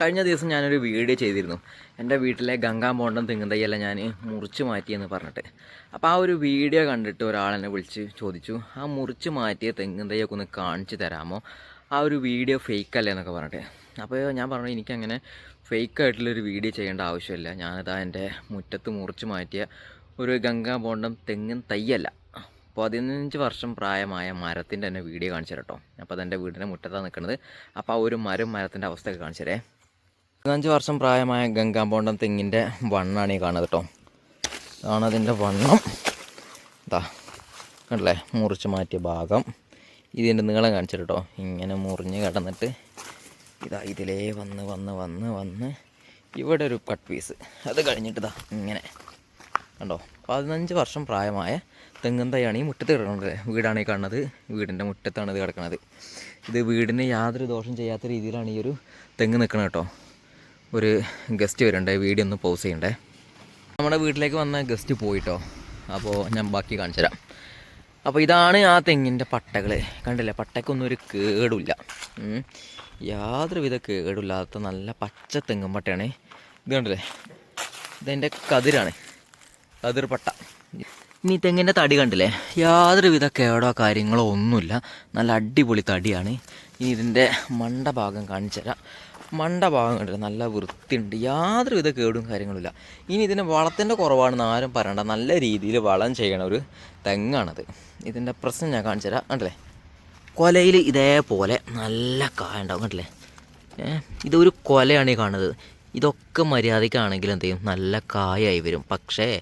കഴിഞ്ഞ ദിവസം ഞാനൊരു വീഡിയോ ചെയ്തിരുന്നു. എന്റെ വീട്ടിലെ ഗംഗാ ഗംഗാമോണ്ടം തെങ്ങുന്തൈയെല്ലാം ഞാൻ മുറിച്ച് മാറ്റിയെന്ന് പറഞ്ഞിട്ട്. അപ്പോൾ ആ ഒരു വീഡിയോ കണ്ടിട്ട് ഒരാളെന്നെ വിളിച്ച് ചോദിച്ചു ആ മുറിച്ച് മാറ്റിയ തെങ്ങുന്തയ്യൊക്കെ ഒന്ന് കാണിച്ചു തരാമോ? ആ ഒരു വീഡിയോ ഫേക്ക് അല്ലേ? എന്നൊക്കെ പറഞ്ഞിട്ട്. അപ്പോൾ ഞാൻ പറഞ്ഞു എനിക്കങ്ങനെ ഫേക്ക് ആയിട്ടുള്ളൊരു വീഡിയോ ചെയ്യേണ്ട ആവശ്യമില്ല. ഞാനിതാ എന്റെ മുറ്റത്ത് മുറിച്ച് മാറ്റിയ ഒരു ഗംഗാ മോണ്ടം തെങ്ങും തയ്യല്ല പതിനഞ്ച് വർഷം പ്രായമായ മരത്തിന്റെ തന്നെ വീഡിയോ കാണിച്ചു അപ്പോൾ അതെന്റെ വീടിന്റെ മുറ്റത്താണ് നിൽക്കുന്നത്. അപ്പോൾ ആ ഒരു മരം മരത്തിന്റെ അവസ്ഥയൊക്കെ കാണിച്ചു തരേ. പതിനഞ്ച് വർഷം പ്രായമായ ഗംഗാമ്പോണ്ടം തെങ്ങിന്റെ വണ്ണാണ് ഈ കാണുന്നത് കേട്ടോ. ഇതാണ് അതിന്റെ വണ്ണം. ഇതാ കണ്ടല്ലേ? മുറിച്ച് മാറ്റിയ ഭാഗം. ഇതിന്റെ നീളം കാണിച്ചിട്ട് കേട്ടോ ഇങ്ങനെ മുറിഞ്ഞ് കിടന്നിട്ട് ഇതാ ഇതിലേ വന്ന് വന്ന് വന്ന് വന്ന് ഇവിടെ ഒരു കട്ട് പീസ്. അത് കഴിഞ്ഞിട്ട് ഇതാ ഇങ്ങനെ. കണ്ടോ? പതിനഞ്ച് വർഷം പ്രായമായ തെങ്ങും തൈയാണ് ഈ മുറ്റത്ത് കിടക്കുന്നത്. വീടാണ് ഈ കാണുന്നത്. വീടിന്റെ മുറ്റത്താണ് ഇത് കിടക്കുന്നത് ഇത് വീടിന് യാതൊരു ദോഷം ചെയ്യാത്ത രീതിയിലാണ് ഈ ഒരു തെങ്ങ് നിൽക്കുന്നത് കേട്ടോ. ഒരു ഗസ്റ്റ് വരുന്നുണ്ട് വീഡിയോ ഒന്ന് പോസ് ചെയ്യണ്ടേ? നമ്മുടെ വീട്ടിലേക്ക് വന്ന ഗസ്റ്റ് പോയിട്ടോ? അപ്പോൾ ഞാൻ ബാക്കി കാണിച്ചു തരാം. അപ്പോൾ ഇതാണ് ആ തെങ്ങിന്റെ പട്ടകൾ കണ്ടില്ലേ? പട്ടയ്ക്കൊന്നും ഒരു കേടില്ല ഉം. യാതൊരുവിധ കേടില്ലാത്ത നല്ല പച്ച തെങ്ങും പട്ടയാണ്. ഇത് കണ്ടില്ലേ? ഇതെന്റെ കതിരാണ്. കതിർ പട്ട. ഇനി തെങ്ങിന്റെ തടി കണ്ടില്ലേ? യാതൊരുവിധ കേടോ കാര്യങ്ങളോ ഒന്നുമില്ല. നല്ല അടിപൊളി തടിയാണ്. ഇനി ഇതിന്റെ മണ്ട ഭാഗം കാണിച്ചു തരാം. മണ്ട ഭാഗം കണ്ടില്ല? നല്ല വൃത്തിയുണ്ട്. യാതൊരുവിധ കേടും കാര്യങ്ങളില്ല ഇനി ഇതിന് വളത്തിന്റെ കുറവാണെന്ന് ആരും പറയണ്ട. നല്ല രീതിയിൽ വളം ചെയ്യണ ഒരു തെങ്ങാണത്. ഇതിന്റെ പ്രശ്നം ഞാൻ കാണിച്ചു തരാം. കണ്ടില്ലേ? കൊലയിൽ ഇതേപോലെ നല്ല കായ ഉണ്ടാവും. കണ്ടില്ലേ? ഇതൊരു കൊലയാണ് ഈ കാണുന്നത്. ഇതൊക്കെ മര്യാദയ്ക്കാണെങ്കിൽ എന്ത് ചെയ്യും? നല്ല കായായി വരും. പക്ഷേ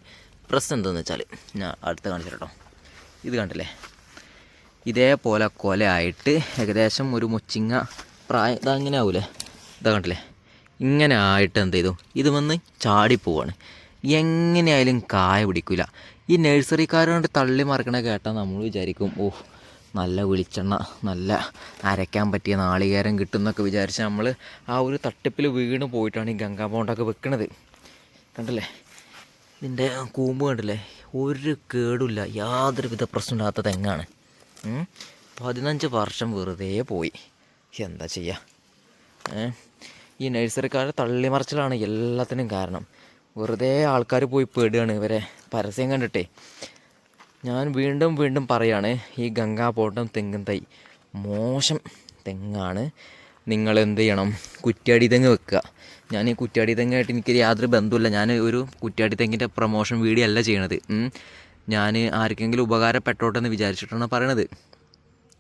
പ്രശ്നം എന്താണെന്ന് വെച്ചാൽ ഞാൻ അടുത്ത് കാണിച്ചു തരട്ടോ. ഇത് കണ്ടില്ലേ? ഇതേപോലെ കൊലയായിട്ട് ഏകദേശം ഒരു മുച്ചിങ്ങ പ്രായം ഇതങ്ങനെ ആവൂലേ? ഇതാ കണ്ടില്ലേ? ഇങ്ങനെ ആയിട്ട് എന്ത് ചെയ്തു? ഇത് വന്ന് ചാടിപ്പോവാണ് എങ്ങനെയായാലും കായ പിടിക്കില്ല ഈ നഴ്സറിക്കാരോട് തള്ളി മറക്കണ കേട്ടാൽ നമ്മൾ വിചാരിക്കും ഓ നല്ല വെളിച്ചെണ്ണ നല്ല അരയ്ക്കാൻ പറ്റിയ നാളികേരം കിട്ടും എന്നൊക്കെ വിചാരിച്ച് നമ്മൾ ആ ഒരു തട്ടിപ്പിൽ വീണ് പോയിട്ടാണ് ഈ ഗംഗാ ബോണ്ടൊക്കെ വെക്കണത്. കണ്ടില്ലേ? ഇതിന്റെ കൂമ്പ് കണ്ടില്ലേ? ഒരു കേടുമില്ല. യാതൊരുവിധ പ്രശ്നമില്ലാത്ത തെങ്ങാണ്. പതിനഞ്ച് വർഷം വെറുതെ പോയി. എന്താ ചെയ്യുക? ഈ നഴ്സറിക്കാരെ തള്ളിമറിച്ചിലാണ് എല്ലാത്തിനും കാരണം. വെറുതെ ആൾക്കാർ പോയി പേടുകയാണ് ഇവരെ. പരസ്യം കണ്ടിട്ടേ. ഞാൻ വീണ്ടും വീണ്ടും പറയാണ് ഈ ഗംഗാപോട്ടം തെങ്ങും തൈ. മോശം തെങ്ങാണ്. നിങ്ങൾ എന്ത് ചെയ്യണം? കുറ്റ്യാടി തെങ്ങ് വെക്കുക. ഞാൻ ഈ കുറ്റ്യാടി തെങ്ങായിട്ട് എനിക്ക് യാതൊരു ബന്ധമില്ല ഞാൻ ഒരു കുറ്റ്യാടി തെങ്ങിന്റെ പ്രൊമോഷൻ വീഡിയോ അല്ല ചെയ്യണത്. ഞാൻ ആർക്കെങ്കിലും ഉപകാരപ്പെട്ടോട്ടെന്ന് വിചാരിച്ചിട്ടാണ് പറയണത്.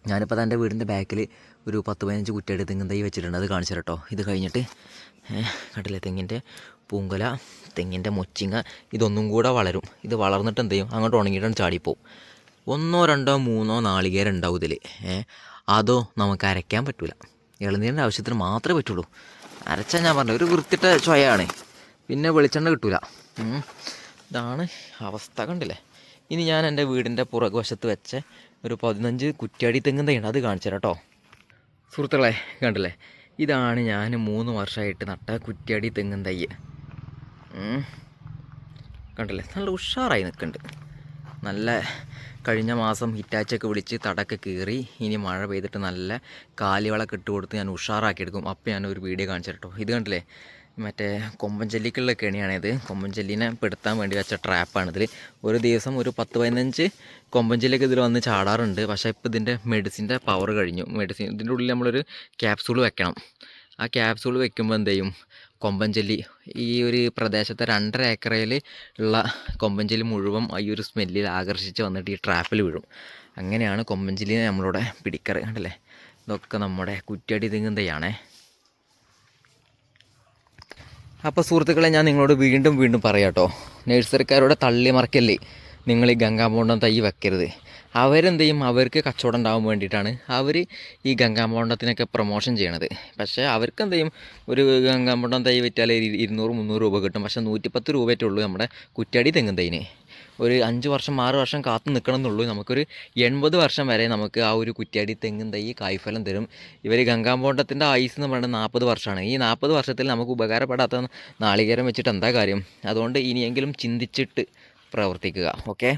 ഞാനിപ്പോൾ തന്റെ വീടിന്റെ ബാക്കിൽ ഒരു പത്ത് പതിനഞ്ച് കുറ്റിയുടെ തെങ്ങും തൈ വെച്ചിട്ടുണ്ട്. അത് കാണിച്ചു കേട്ടോ ഇത് കഴിഞ്ഞിട്ട് കണ്ടില്ലേ തെങ്ങിന്റെ പൂങ്കല തെങ്ങിന്റെ മൊച്ചിങ്ങ ഇതൊന്നും കൂടെ വളരും. ഇത് വളർന്നിട്ട് എന്ത് ചെയ്യും? അങ്ങോട്ട് ഉണങ്ങിയിട്ടാണ് ചാടിപ്പോവും. ഒന്നോ രണ്ടോ മൂന്നോ നാളികേരം ഉണ്ടാവും ഇതിൽ അതോ നമുക്ക് അരയ്ക്കാൻ പറ്റില്ല ഇളനീരിന്റെ ആവശ്യത്തിന് മാത്രമേ പറ്റുള്ളൂ. അരച്ചാൽ ഞാൻ പറഞ്ഞു ഒരു വൃത്തിട്ട ചൊയയാണ്. പിന്നെ വെളിച്ചെണ്ണ കിട്ടൂല. ഇതാണ് അവസ്ഥ കണ്ടില്ലേ? ഇനി ഞാൻ എന്റെ വീടിന്റെ പുറകുവശത്ത് വെച്ച ഒരു പതിനഞ്ച് കുറ്റിയാടി തെങ്ങും തൈയുണ്ട് അത് കാണിച്ചു തരാം കേട്ടോ സുഹൃത്തുക്കളെ കണ്ടില്ലേ? ഇതാണ് ഞാൻ മൂന്ന് വർഷമായിട്ട് നട്ട കുറ്റിയടി തെങ്ങും തൈ ഉം. കണ്ടില്ലേ? നല്ല ഉഷാറായി നിൽക്കുന്നുണ്ട് നല്ല കഴിഞ്ഞ മാസം ഹിറ്റാച്ചൊക്കെ വിളിച്ച് തടക്കെ കീറി ഇനി മഴ പെയ്തിട്ട് നല്ല കാലിവളൊക്കെ ഇട്ട് കൊടുത്ത് ഞാൻ ഉഷാറാക്കി എടുക്കും അപ്പോൾ ഞാൻ ഒരു വീഡിയോ കാണിച്ചു കേട്ടോ ഇത് കണ്ടില്ലേ? മറ്റേ കൊമ്പൻ ചെല്ലിക്കുള്ള കെണിയാണിത് കൊമ്പൻ ചെല്ലിനെ പെടുത്താൻ വേണ്ടി വെച്ച ട്രാപ്പാണിതിൽ ഒരു ദിവസം ഒരു പത്ത് പതിനഞ്ച് കൊമ്പൻ ചെല്ലിയൊക്കെ ഇതിൽ വന്ന് ചാടാറുണ്ട്. പക്ഷേ ഇപ്പോൾ ഇതിന്റെ മെഡിസിന്റെ പവർ കഴിഞ്ഞു. മെഡിസിൻ ഇതിന്റെ ഉള്ളിൽ നമ്മളൊരു ക്യാപ്സൂൾ വെക്കണം. ആ ക്യാപ്സൂൾ വെക്കുമ്പോൾ എന്ത് ചെയ്യും? കൊമ്പൻചെല്ലി ഈ ഒരു പ്രദേശത്തെ രണ്ടര ഏക്കറയിൽ ഉള്ള കൊമ്പൻചെല്ലി മുഴുവൻ ഈ ഒരു സ്മെല്ലിൽ ആകർഷിച്ച് വന്നിട്ട് ഈ ട്രാപ്പിൽ വീഴും. അങ്ങനെയാണ് കൊമ്പൻചെല്ലിനെ നമ്മളിവിടെ പിടിക്കാറ്. കണ്ടല്ലേ? ഇതൊക്കെ നമ്മുടെ കുറ്റ്യാടി തെങ്ങുന്തയാണേ അപ്പോൾ സുഹൃത്തുക്കളെ ഞാൻ നിങ്ങളോട് വീണ്ടും വീണ്ടും പറയാം കേട്ടോ നഴ്സറിക്കാരോട് തള്ളി മറക്കല്ലേ നിങ്ങൾ ഈ ഗംഗാമോണ്ടം തൈ വെക്കരുത്. അവരെന്ത് ചെയ്യും അവർക്ക് കച്ചവടം ഉണ്ടാവാൻ വേണ്ടിയിട്ടാണ് അവർ ഈ ഗംഗാമോണ്ടത്തിനൊക്കെ പ്രൊമോഷൻ ചെയ്യണത്. പക്ഷേ അവർക്ക് എന്ത് ചെയ്യും ഒരു ഗംഗാമോണ്ടം തൈ വിറ്റാൽ ഇരു- ഇരുന്നൂറ് മുന്നൂറ് രൂപ കിട്ടും. പക്ഷേ നൂറ്റിപ്പത്ത് രൂപയേ ഉള്ളൂ നമ്മുടെ കുറ്റടി തെങ്ങും തൈന്. ഒരു അഞ്ച് വർഷം ആറ് വർഷം കാത്തു നിൽക്കണം എന്നുള്ളൂ നമുക്കൊരു എൺപത് വർഷം വരെ നമുക്ക് ആ ഒരു കുറ്റ്യാടി തെങ്ങും തൈ കായ്ഫലം തരും. ഇവർ ഗംഗാമ്പോണ്ടത്തിന്റെ ആയുസ് എന്ന് പറയുന്നത് നാൽപ്പത് വർഷമാണ്. ഈ നാൽപ്പത് വർഷത്തിൽ നമുക്ക് ഉപകാരപ്പെടാത്ത നാളികേരം വെച്ചിട്ട് എന്താ കാര്യം? അതുകൊണ്ട് ഇനിയെങ്കിലും ചിന്തിച്ചിട്ട് പ്രവർത്തിക്കുക. ഓക്കെ?